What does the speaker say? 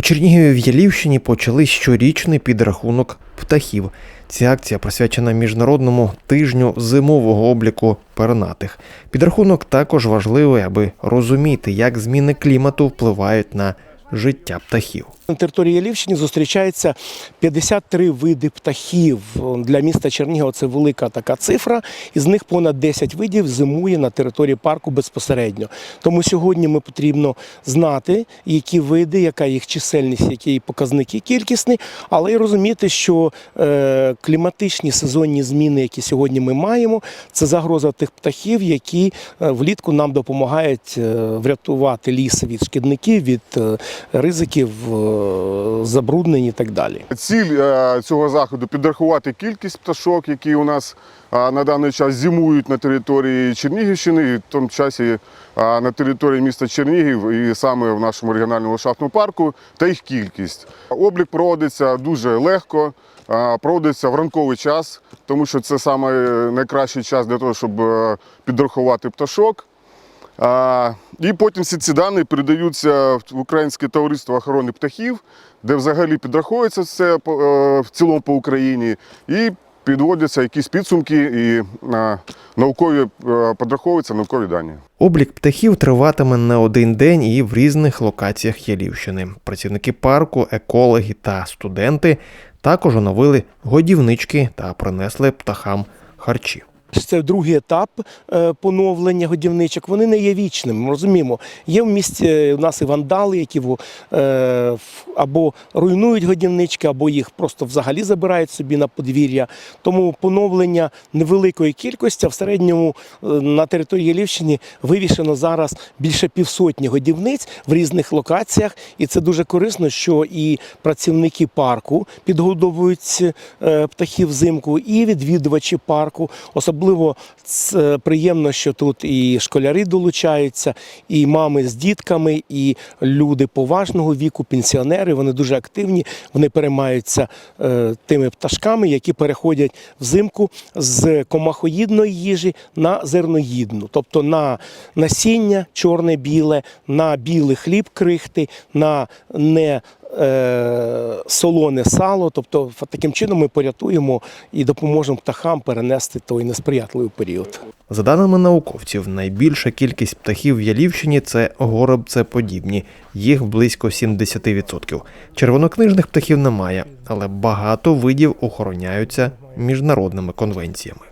У Чернігові в Ялівщині почали щорічний підрахунок птахів. Ця акція присвячена міжнародному тижню зимового обліку пернатих. Підрахунок також важливий, аби розуміти, як зміни клімату впливають на життя птахів. На території Ялівщини зустрічається 53 види птахів. Для міста Чернігова це велика така цифра. Із них понад 10 видів зимує на території парку безпосередньо. Тому сьогодні ми потрібно знати, які види, яка їх чисельність, які показники кількісні, але й розуміти, що е, кліматичні сезонні зміни, які сьогодні ми маємо, це загроза тих птахів, які е, влітку нам допомагають е, врятувати ліс від шкідників, від е, ризиків забруднень і так далі. Ціль е, цього заходу підрахувати кількість пташок, які у нас е, на даний час зимують на території Чернігівщини, і в тому часі е, на території міста Чернігів і саме в нашому регіональному ландшафтному парку, та їх кількість. Облік проводиться дуже легко, проводиться в ранковий час, тому що це саме найкращий час для того, щоб підрахувати пташок. І потім всі ці дані передаються в Українське товариство охорони птахів, де взагалі підраховується все е, в цілому по Україні, і підводяться якісь підсумки і наукові е, підраховуються наукові дані. Облік птахів триватиме не один день і в різних локаціях Ялівщини. Працівники парку, екологи та студенти також оновили годівнички та принесли птахам харчі. Це другий етап е, поновлення годівничок. Вони не є вічними. Ми розуміємо, є в місті е, у нас і вандали, які е, або руйнують годівнички, або їх просто взагалі забирають собі на подвір'я. Тому поновлення невеликої кількості, а в середньому на території Ялівщини вивішено зараз більше півсотні годівниць в різних локаціях, і це дуже корисно, що і працівники парку підгодовують птахів взимку, і відвідувачі парку. Особливо це приємно, що тут і школяри долучаються, і мами з дітками, і люди поважного віку, пенсіонери. Вони дуже активні. Вони переймаються е, тими пташками, які переходять взимку з комахоїдної їжі на зерноїдну, тобто на насіння чорне біле, на білий хліб крихти, на не е, солоне сало. Тобто, таким чином ми порятуємо і допоможемо птахам перенести той несприятливий період. За даними науковців, найбільша кількість птахів в Ялівщині це горобцеподібні, їх близько 70%. Червонокнижних птахів немає, але багато видів охороняються міжнародними конвенціями.